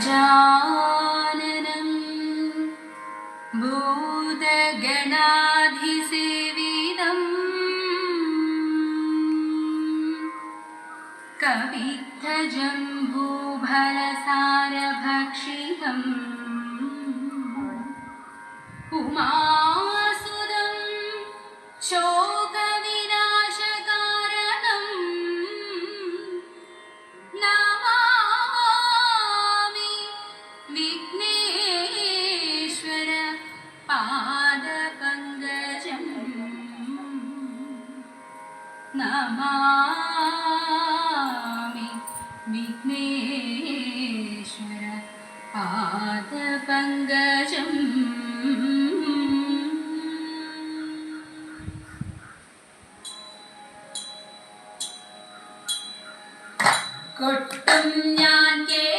गजाननं भूतगणाधिसेवितम् कवित्रजम्बूभरसारभक्षितम् उमा നമാമി വിഘ്നേശ്വര പാദപങ്കജം. കൊട്ടും ഞാൻ കേ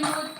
you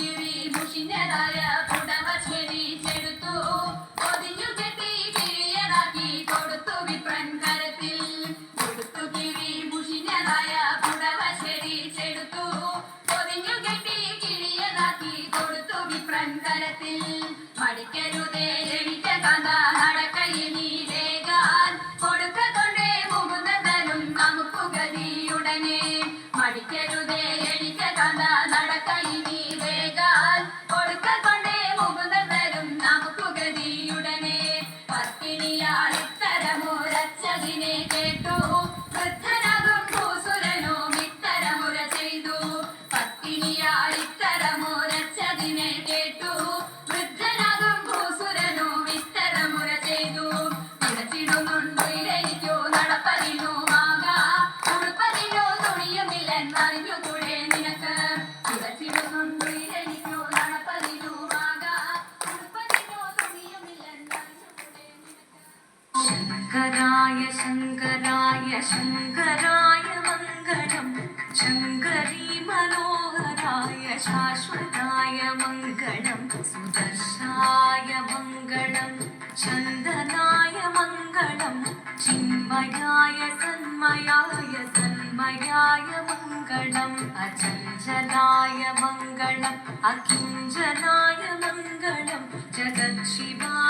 മുന്തിരി മുഷിഞ്ഞതായ കുടമ ചെടിച്ചെടുത്തു ഒതിഞ്ഞു കെട്ടി പിഴിയതാക്കി കൊടുത്തു വിപ്രൻ കരത്തിൽ. കൊടുത്തു കിഴി മുഷിഞ്ഞതായ കുടമ ചെടിച്ചെടുത്തു ഒതിഞ്ഞു കെട്ടി കിഴിയതാക്കി കൊടുത്തു വിപ്രൻ കരത്തിൽ. മടിക്കരുതേ ലളിച്ച കഥ ചെവിയാളിത്തരമുരച്ചതിനെ കേട്ടോ. मङ्गणम् सुदर्शाय मङ्गणम् चन्दनाय मङ्गणम् चिन्मयाय सन्मयाय सन्मयाय मङ्गणम् अचञ्चलाय मङ्गणम् अचिञ्जनाय मङ्गणम् जगत्शिवाय